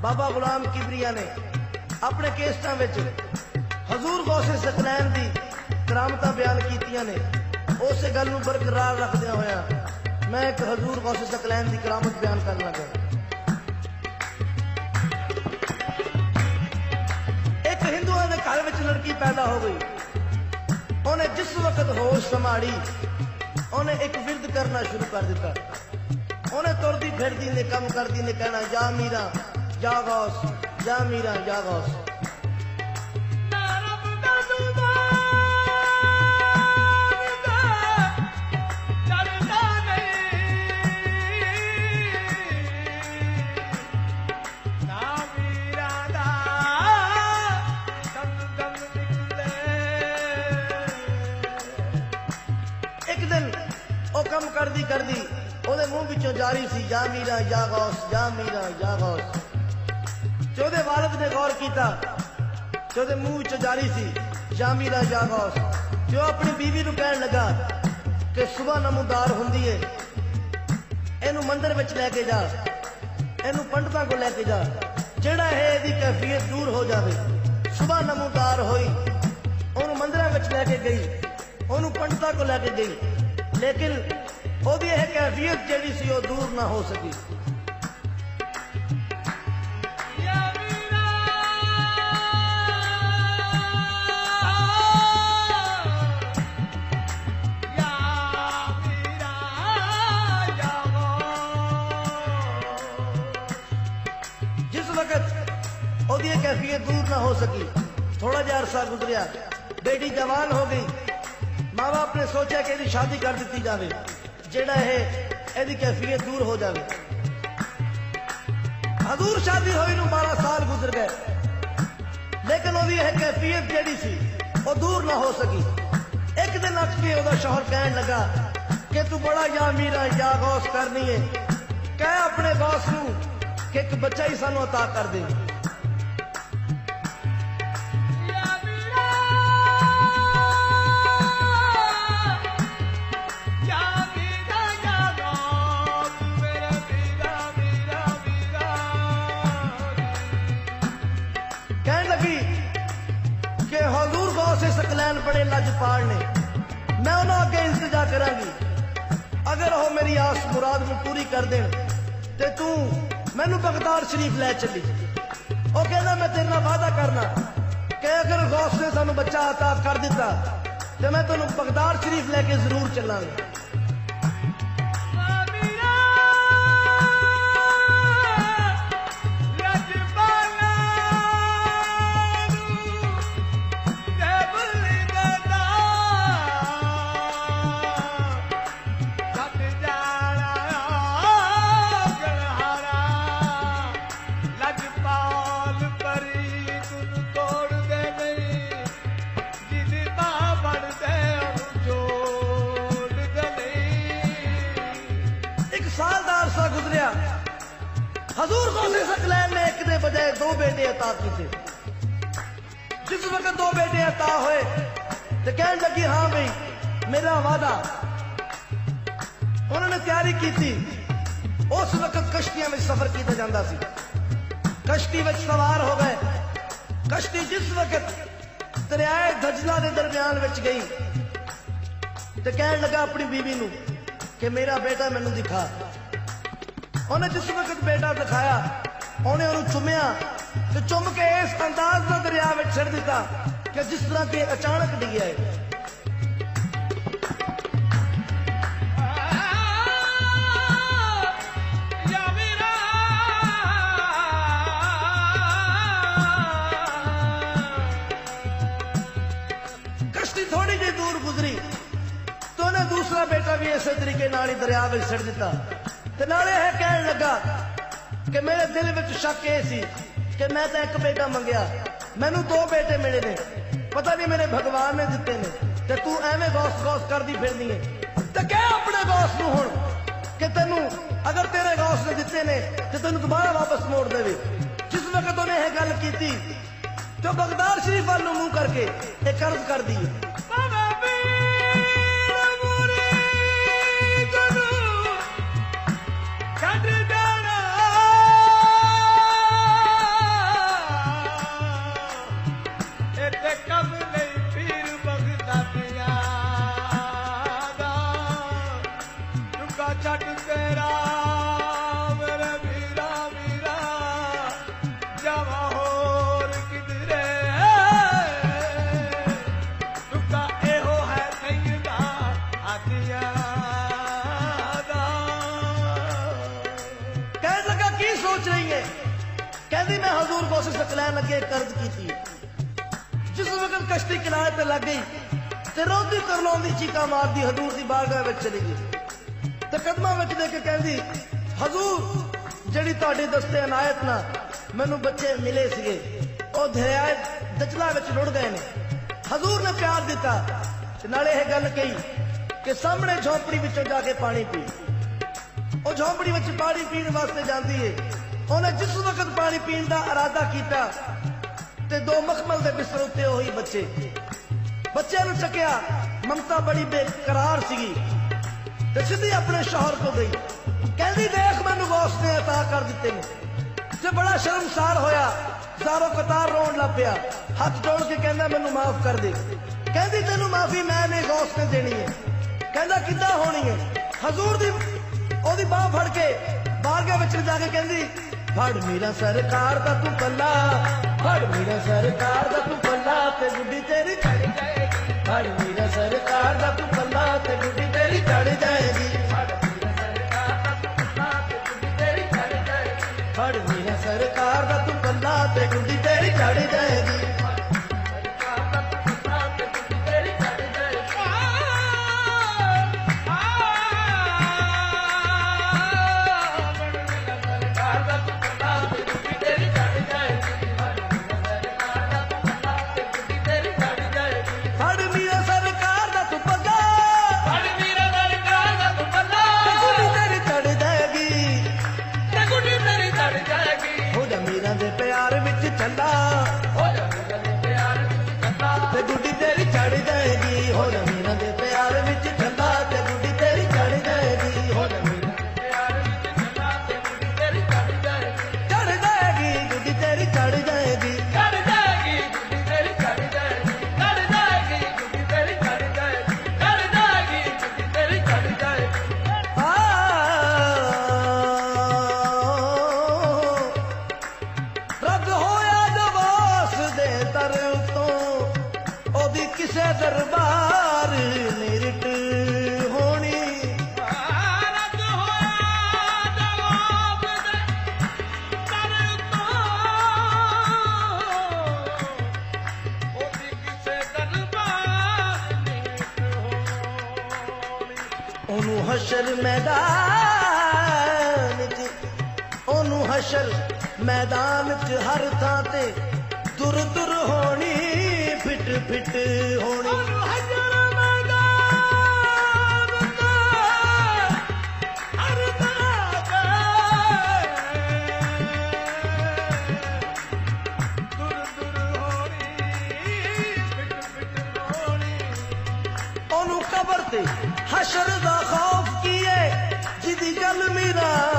ਬਾਬਾ ਗੁਲਾਮ ਕਿਬਰੀਆ ਨੇ ਆਪਣੇ ਕੇਸਟਾਂ ਵਿੱਚ ਹਜ਼ੂਰ ਗੌਸੇ ਸਕਲੈਨ ਦੀ ਕਰਾਮਤਾਂ ਬਿਆਨ ਕੀਤੀਆਂ ਨੇ। ਉਸੇ ਗੱਲ ਨੂੰ ਬਰਕਰਾਰ ਰੱਖਦਿਆਂ ਹੋਇਆ ਮੈਂ ਇੱਕ ਹਜ਼ੂਰ ਗੌਸੇ ਸਕਲੈਨ ਦੀ ਕਰਾਮਤ ਬਿਆਨ ਕਰਨ ਲੱਗਾ। ਇੱਕ ਹਿੰਦੂਆਂ ਦੇ ਘਰ ਵਿੱਚ ਲੜਕੀ ਪੈਦਾ ਹੋ ਗਈ। ਉਹਨੇ ਜਿਸ ਵਕਤ ਹੋਸ਼ ਸੰਭਾਲੀ, ਉਹਨੇ ਇੱਕ ਵਿਰਦ ਕਰਨਾ ਸ਼ੁਰੂ ਕਰ ਦਿੱਤਾ। ਉਹਨੇ ਤੁਰਦੀ ਫਿਰਦੀ ਨੇ ਕੰਮ ਕਰਦੀ ਨੇ ਕਹਿਣਾ ਜਾ ਮੀਰਾ ਜਾ ਗੌਸ ਜਾ ਮੀਰਾ ਜਾ ਗੌਸ ਇੱਕ ਦਿਨ ਉਹ ਕੰਮ ਕਰਦੀ ਕਰਦੀ ਉਹਦੇ ਮੂੰਹ ਵਿੱਚੋਂ ਜਾਰੀ ਸੀ ਜਾ ਮੀਰਾ ਜਾ ਗੌਸ ਜਾ ਮੀਰਾ ਜਾ ਗੌਸ ਉਹਦੇ ਵਾਲਦ ਨੇ ਗੌਰ ਕੀਤਾ ਤੇ ਉਹਦੇ ਮੂੰਹ ਵਿੱਚੋਂ ਜਾਰੀ ਸੀ ਜਾ ਮੀਰਾ ਜਾ ਗੌਸ। ਤੇ ਉਹ ਆਪਣੀ ਬੀਵੀ ਨੂੰ ਕਹਿਣ ਲੱਗਾ ਕਿ ਸਵੇਰ ਨਮੂਦਾਰ ਹੁੰਦੀ ਏ। ਇਹਨੂੰ ਮੰਦਿਰ ਵਿੱਚ ਲੈ ਕੇ ਜਾ। ਇਹਨੂੰ ਪੰਡਤਾਂ ਕੋਲ ਲੈ ਕੇ ਜਾ। ਜਿਹੜਾ ਇਹ ਇਹਦੀ ਕੈਫੀਅਤ ਦੂਰ ਹੋ ਜਾਵੇ ਸਵੇਰ ਨਮੂਦਾਰ ਹੋਈ, ਉਹਨੂੰ ਮੰਦਿਰਾਂ ਵਿੱਚ ਲੈ ਕੇ ਗਈ, ਉਹਨੂੰ ਪੰਡਤਾਂ ਕੋਲ ਲੈ ਕੇ ਗਈ। ਲੇਕਿਨ ਉਹਦੀ ਇਹ ਕੈਫੀਅਤ ਜਿਹੜੀ ਸੀ ਉਹ ਦੂਰ ਨਾ ਹੋ ਸਕੀ। कैफियत दूर ना हो सकी थोड़ा जहा अरसा गुजरिया। बेटी जवान हो गई। माँ बाप ने सोचा कि शादी कर दी जाए जेड़ा है एदी कैफियत दूर हो जाए हजूर शादी हुई बारह साल गुजर गए। लेकिन वो भी है कैफियत जेड़ी सी वो दूर ना हो सकी। एक दिन अक्सर ओदा शोहर कह लगा कि तू बड़ा या मीरा या गौस करनी है कह अपने गौस न एक बच्चा ही सानू अता कर दे। ਗੌਸ ਸਕਲੈਨ ਬੜੇ ਲਜਪਾਲ ਨੇ ਮੈਂ ਉਹਨਾਂ ਅੱਗੇ ਇੰਤਜ਼ਾ ਕਰਾਂਗੀ ਅਗਰ ਉਹ ਮੇਰੀ ਆਸ ਮੁਰਾਦ ਨੂੰ ਪੂਰੀ ਕਰ ਦੇਣ ਤੇ ਤੂੰ ਮੈਨੂੰ ਬਗਦਾਦ ਸ਼ਰੀਫ ਲੈ ਚੱਲੀ ਉਹ ਕਹਿੰਦਾ ਮੈਂ ਤੇਰੇ ਨਾਲ ਵਾਅਦਾ ਕਰਨਾ ਕਿ ਅਗਰ ਗੌਸ ਨੇ ਸਾਨੂੰ ਬੱਚਾ عطا ਕਰ ਦਿੱਤਾ ਤੇ ਮੈਂ ਤੈਨੂੰ ਬਗਦਾਦ ਸ਼ਰੀਫ ਲੈ ਕੇ ਜ਼ਰੂਰ ਚੱਲਾਂਗਾ ਤਿਆਰੀ ਕੀਤੀ। ਉਸ ਵਕਤ ਕਸ਼ਤੀਆਂ ਵਿੱਚ ਸਫ਼ਰ ਕੀਤਾ ਜਾਂਦਾ ਸੀ। ਕਸ਼ਤੀ ਵਿੱਚ ਸਵਾਰ ਹੋ ਗਏ। ਕਸ਼ਤੀ ਜਿਸ ਵਕਤ ਦਰਿਆਏ ਦਜਲਾ ਦੇ ਦਰਮਿਆਨ ਵਿੱਚ ਗਈ ਤੇ ਕਹਿਣ ਲੱਗਾ ਆਪਣੀ ਬੀਵੀ ਨੂੰ ਕਿ ਮੇਰਾ ਬੇਟਾ ਮੈਨੂੰ ਦਿਖਾ। ਉਹਨੇ ਜਿਸ ਵਕਤ ਬੇਟਾ ਦਿਖਾਇਆ, ਉਹਨੇ ਉਹਨੂੰ ਚੁੰਮਿਆ ਤੇ ਚੁੰਮ ਕੇ ਇਸ ਅੰਦਾਜ਼ ਨਾਲ ਦਰਿਆ ਵਿੱਚ ਛੱਡ ਦਿੱਤਾ ਕਿ ਜਿਸ ਤਰ੍ਹਾਂ ਕਿ ਅਚਾਨਕ ਡਿੱਗਿਆ ਹੈ ਗੁਜ਼ਰੀ ਤੇ ਉਹਨੇ ਦੂਸਰਾ ਬੇਟਾ ਵੀ ਇਸੇ ਤਰੀਕੇ ਨਾਲ ਹੀ ਦਰਿਆ ਵਿੱਚ ਛੱਡ ਦਿੱਤਾ। ਤੇ ਨਾਲੇ ਇਹ ਕਹਿਣ ਲੱਗਾ ਕਿ ਮੇਰੇ ਦਿਲ ਵਿੱਚ ਸ਼ੱਕ ਇਹ ਸੀ ਕਿ ਮੈਂ ਤਾਂ ਇੱਕ ਬੇਟਾ ਮੰਗਿਆ। ਮੈਨੂੰ ਦੋ ਬੇਟੇ ਮਿਲੇ ਨੇ। ਪਤਾ ਨਹੀਂ ਮੇਰੇ ਭਗਵਾਨ ਨੇ ਦਿੱਤੇ ਨੇ। ਤੇ ਤੂੰ ਐਵੇਂ ਗੌਸ ਗੌਸ ਕਰਦੀ ਫਿਰਦੀ ਏ। ਤੇ ਕਹਿ ਆਪਣੇ ਗੌਸ ਨੂੰ ਹੁਣ ਕਿ ਤੈਨੂੰ ਅਗਰ ਤੇਰੇ ਗੌਸ ਨੇ ਦਿੱਤੇ ਨੇ, ਤੇ ਤੈਨੂੰ ਦੁਬਾਰਾ ਵਾਪਸ ਮੋੜ ਦੇਵੇ। ਜਿਸ ਵਕਤ ਉਹਨੇ ਇਹ ਗੱਲ ਕੀਤੀ, ਤੇ ਉਹ ਬਗਦਾਦ ਸ਼ਰੀਫ ਵੱਲ ਨੂੰ ਮੂੰਹ ਕਰਕੇ ਇਹ ਕਰਜ਼ ਕਰਦੀ ਹੈ ਕਹਿੰਦੀ ਮੈਂ ਹਜ਼ੂਰ ਕੋਸ਼ਿਸ਼ ਸਕਲੈਨ ਲੱਗੇ ਕਰਜ਼ ਕੀਤੀ ਜਿਸ ਵਕਤ ਕਸ਼ਤੀ ਕਿਨਾਰੇ ਤੇ ਲੱਗ ਗਈ, ਤੇ ਰੋਂਦੀ ਕਰਲਾਉਂਦੀ ਚੀਕਾਂ ਮਾਰਦੀ ਹਜ਼ੂਰ ਦੀ ਬਾਰਗਾਹ ਵਿੱਚ ਚਲੀ ਗਈ। ਤੇ ਕਦਮਾਂ ਵਿੱਚ ਦੇ ਕੇ ਕਹਿੰਦੀ, ਹਜ਼ੂਰ, ਜਿਹੜੀ ਤੁਹਾਡੇ ਦਸਤੇ ਅਨਾਇਤ ਨਾਲ ਮੈਨੂੰ ਬੱਚੇ ਮਿਲੇ ਸੀਗੇ, ਉਹ ਦਰਿਆ ਦਜਲਾ ਵਿੱਚ ਰੁੜ ਗਏ ਨੇ। ਹਜ਼ੂਰ ਨੇ ਪਿਆਰ ਦਿੱਤਾ, ਤੇ ਨਾਲੇ ਇਹ ਗੱਲ ਕਹੀ ਕਿ ਸਾਹਮਣੇ ਝੋਪੜੀ ਵਿੱਚੋਂ ਜਾ ਕੇ ਪਾਣੀ ਪੀ। ਉਹ ਝੌਂਪੜੀ ਵਿੱਚ ਪਾਣੀ ਪੀਣ ਵਾਸਤੇ ਜਾਂਦੀ ਏ। ਉਹਨੇ ਜਿਸ ਵਕਤ ਪਾਣੀ ਪੀਣ ਦਾ ਇਰਾਦਾ ਕੀਤਾ ਤੇ ਦੋ ਮਖਮਲ ਦੇ ਬਿਸਤਰ ਉੱਤੇ ਉਹੀ ਬੱਚੇ ਬੱਚਿਆਂ ਨੂੰ ਚੱਕਿਆ ਮਮਤਾ ਬੜੀ ਬੇਕਰਾਰ ਸੀਗੀ ਤੇ ਸਿੱਧੀ ਆਪਣੇ ਸ਼ੌਹਰ ਕੋ ਗਈ ਕਹਿੰਦੀ ਦੇਖ ਮੈਨੂੰ ਗੌਸ ਨੇ عطا ਕਰ ਦਿੱਤੇ ਨੇ ਤੇ ਬੜਾ ਸ਼ਰਮਸਾਰ ਹੋਇਆ ਜ਼ਾਰੋ ਕਤਾਰ ਰੋਣ ਲੱਗ ਪਿਆ ਹੱਥ ਜੋੜ ਕੇ ਕਹਿੰਦਾ ਮੈਨੂੰ ਮਾਫ ਕਰ ਦੇ ਕਹਿੰਦੀ ਤੈਨੂੰ ਮਾਫੀ ਮੈਂ ਨੇ ਗੌਸ ਨੇ ਦੇਣੀ ਹੈ ਕਹਿੰਦਾ ਕਿੱਦਾਂ ਹੋਣੀ ਹੈ ਹਜ਼ੂਰ ਦੀ ਉਹਦੀ ਬਾਹ ਫੜ ਕੇ ਬਾਰਗਾਹ ਵਿੱਚ ਜਾ ਕੇ ਕਹਿੰਦੀ ਫੜ ਮੇਰਾ ਸਰਕਾਰ ਦਾ ਤੂੰ ਪੱਲਾ, ਫੜ ਮੇਰਾ ਸਰਕਾਰ ਦਾ ਤੂੰ ਪੱਲਾ, ਤੇ ਗੁੱਡੀ ਤੇਰੀ ਚੜ ਜਾਏਗੀ। ਫੜ ਮੇਰਾ ਸਰਕਾਰ ਦਾ ਤੂੰ ਪੱਲਾ, ਤੇ ਗੁੱਡੀ ਤੇਰੀ ਚੜ ਜਾਏਗੀ। ਫੜ ਮੇਰਾ ਸਰਕਾਰ ਦਾ ਤੂੰ ਪੱਲਾ, ਤੇ ਗੁੱਡੀ ਤੇਰੀ ਚੜ ਜਾਏਗੀ। ਤੇਰੀ ਚੜ ਜਾਏਗੀ ਹਸ਼ਰ ਮੈਦਾਨ 'ਚ, ਉਹਨੂੰ ਹਸ਼ਰ ਮੈਦਾਨ 'ਚ ਹਰ ਥਾਂ ਤੇ ਦੁਰ ਦੁਰ ਹੋਣੀ, ਫਿਟ ਫਿਟ ਹੋਣੀ। ਕਬਰ ਤੇ ਹਸ਼ਰ ਦਾ ਖੌਫ ਕੀਏ ਜਿਹਦੀ ਗੱਲ ਮੀਰਾ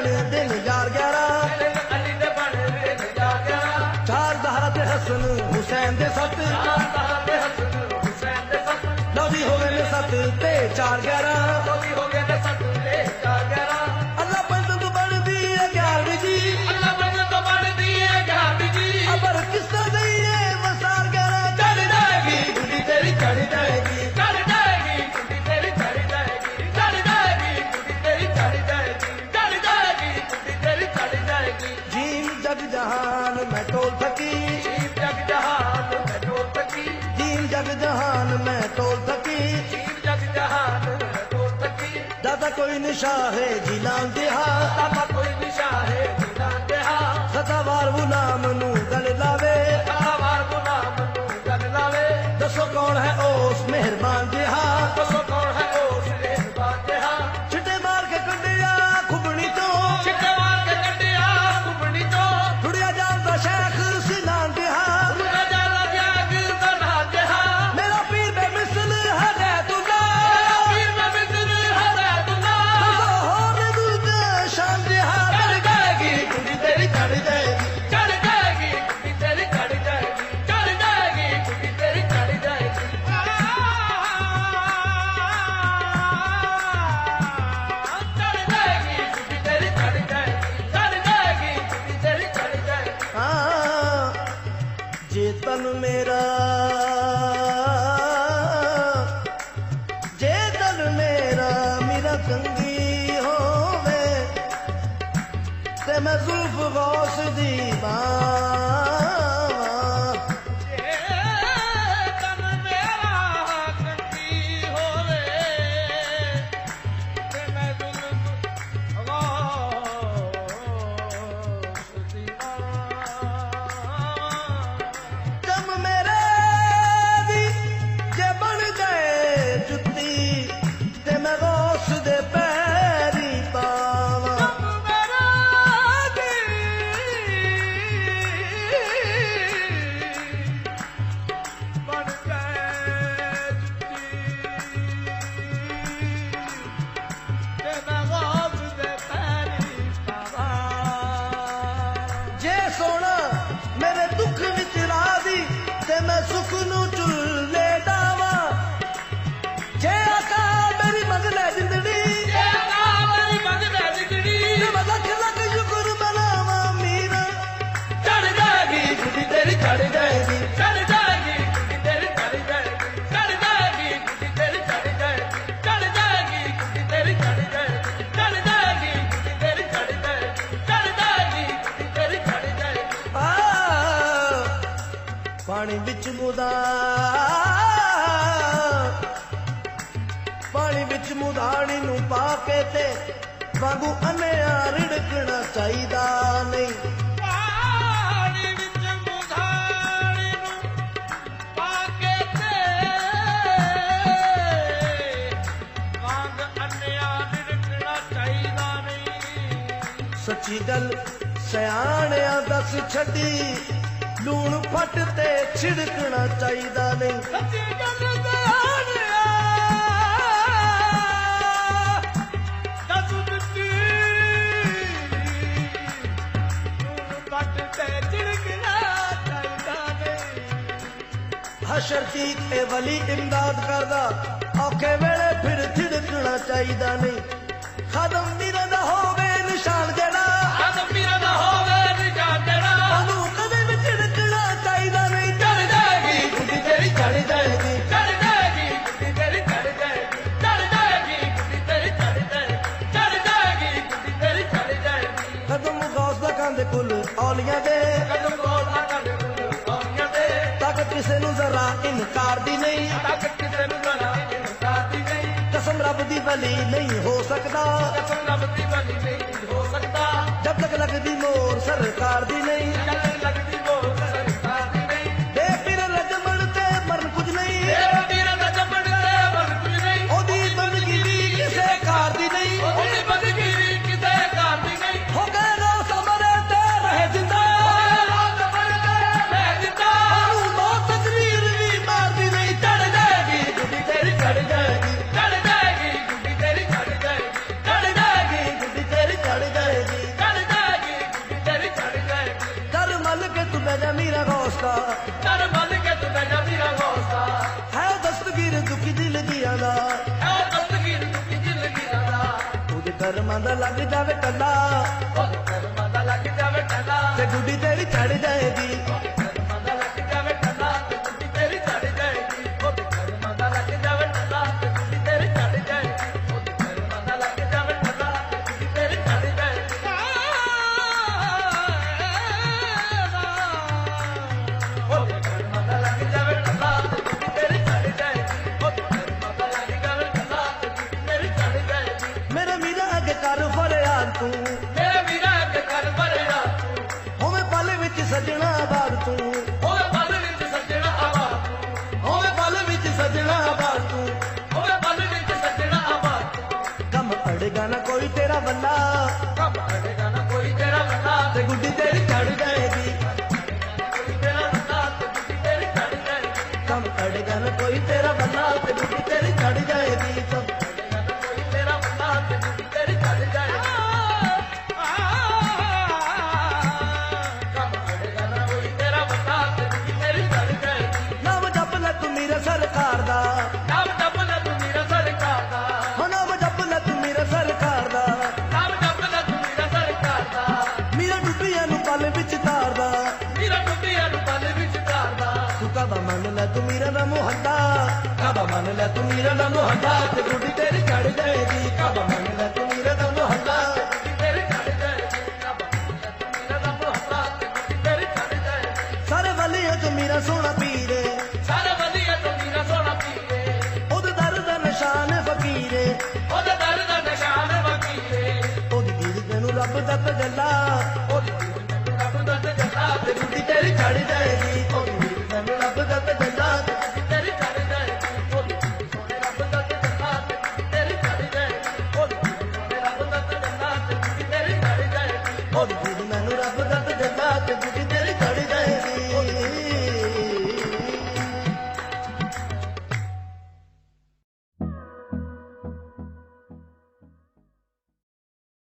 ਬਣੇ ਯਾਰ 11 ਚਾਰ ਜ਼ਹਰਾ ਤੇ ਹਸਨ ਹੁਸੈਨ ਦੇ ਸੱਤ। ਚਾਰ ਜ਼ਹਰਾ ਤੇ ਹਸਨ ਤੇ ਚਾਰ 11 कोई निशा है दिला दिहा ਮੁਦਾ। ਪਾਣੀ ਵਿੱਚ ਮੁਦਾਣੀ ਨੂੰ ਪਾ ਕੇ ਤੇ ਵਾਂਗੂ ਅਨਿਆ ਰੜਕਣਾ ਚਾਹੀਦਾ ਨਹੀਂ। ਪਾਣੀ ਵਿੱਚ ਮੁਦਾਣੀ ਨੂੰ ਪਾ ਕੇ ਤੇ ਵਾਂਗ ਅਨਿਆ ਰੜਕਣਾ ਚਾਹੀਦਾ ਨਹੀਂ। ਸੱਚੀ ਗੱਲ ਸਿਆਣਿਆਂ ਦੱਸ ਛੱਡੀ। ਲੂਣ ਫੱਟ ਤੇ ਛਿੜਕਣਾ ਚਾਹੀਦਾ ਨਹੀਂ ਸੱਚੀ ਤੇ ਛਿੜਕਣਾ ਚਾਹੀਦਾ ਹਸ਼ਰ ਦੀ ਇਹ ਵਲੀ ਇਮਦਾਦ ਕਰਦਾ ਔਖੇ ਵੇਲੇ ਫਿਰ ਛਿੜਕਣਾ ਚਾਹੀਦਾ ਨਹੀਂ ਕਿਸੇ ਨੂੰ ਜ਼ਰਾ ਇਨਕਾਰ ਦੀ ਨਹੀਂ। ਤੱਕ ਕਿਸੇ ਨੂੰ ਜ਼ਰਾ ਇਨਕਾਰ ਦੀ ਨਹੀਂ। ਕਸਮ ਰੱਬ ਦੀ ਵਲੀ ਨਹੀਂ ਹੋ ਸਕਦਾ। ਕਸਮ ਰੱਬ ਦੀ ਵਲੀ ਨਹੀਂ ਹੋ ਸਕਦਾ। ਜਦ ਤੱਕ ਲੱਗਦੀ ਮੋਰ ਸਰਕਾਰ ਦੀ ਨਹੀਂ। ਬਹਿ ਜਾ ਮੀਰਾ ਗੋਸਤਾ ਕਰ ਬੰਨ ਕੇ ਤੂੰ ਬਹਿ ਜਾ ਮੀਰਾ ਗੋਸਤਾ ਹੈ ਦਸਤਗੀਰ ਦੁਖੀ ਦਿਲ ਦੀਆਂ ਦਾ। ਹੈ ਦਸਤਗੀਰ ਦੁਖੀ ਦਿਲ ਦੀਆਂ ਦਾ। ਉਹਦੇ ਕਰਮਾਂ ਦਾ ਲੱਗ ਜਾਵੇ ਟੱਲਾ ਉਹਦੇ ਕਰਮਾਂ ਦਾ ਲੱਗ ਜਾਵੇ ਟੱਲਾ ਤੇ ਗੁੱਡੀ ਤੇਰੀ ਚੜ ਜਾਏਗੀ। वल्ला ਮੰਨ ਲੈ ਤੂੰ ਨੀਰਾ ਨਾ ਮੋਹ ਗੁੱਡੀ ਤੇਰੀ ਚੜ ਜਾਏਗੀ। ਕਬ ਮੰਨ ਲੈ ਤੂੰ?